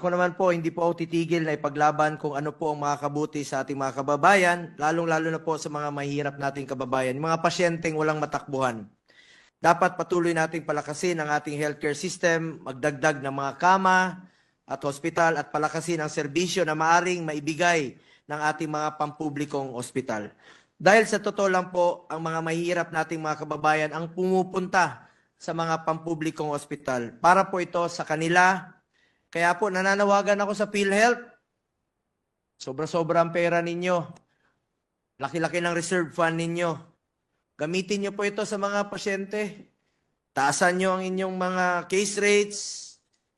Ako naman po, hindi po ako titigil na ipaglaban kung ano po ang makakabuti sa ating mga kababayan, lalong-lalo na po sa mga mahirap nating kababayan, mga pasyenteng walang matakbuhan. Dapat patuloy nating palakasin ang ating healthcare system, magdagdag ng mga kama at hospital at palakasin ang serbisyo na maaring maibigay ng ating mga pampublikong ospital. Dahil sa totoo lang po, ang mga mahihirap nating mga kababayan ang pumupunta sa mga pampublikong ospital. Para po ito sa kanila, kaya po nananawagan ako sa PhilHealth. Sobra-sobra ang pera ninyo. Laki-laki ng reserve fund ninyo. Gamitin nyo po ito sa mga pasyente. Taasan nyo ang inyong mga case rates,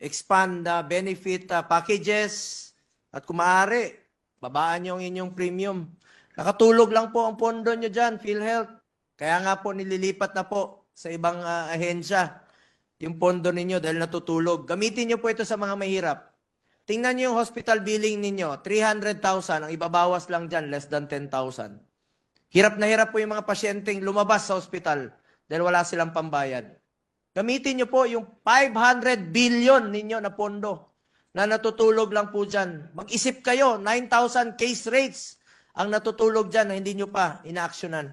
expand the benefit uh, packages, at kung maaari, babaan nyo ang inyong premium. Nakatulog lang po ang pondo nyo dyan, PhilHealth. Kaya nga po nililipat na po sa ibang uh, ahensya yung pondo ninyo dahil natutulog. Gamitin nyo po ito sa mga mahirap. Tingnan nyo yung hospital billing ninyo, 300,000, ang ibabawas lang dyan, less than 10,000. Hirap na hirap po yung mga pasyenteng lumabas sa hospital dahil wala silang pambayad. Gamitin nyo po yung 500 billion ninyo na pondo na natutulog lang po dyan. Mag-isip kayo, 9,000 case rates ang natutulog dyan na hindi nyo pa inaaksyonan.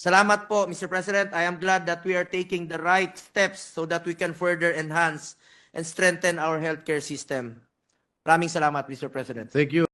Salamat po, Mr. President. I am glad that we are taking the right steps so that we can further enhance and strengthen our healthcare system. Maraming salamat, Mr. President. Thank you.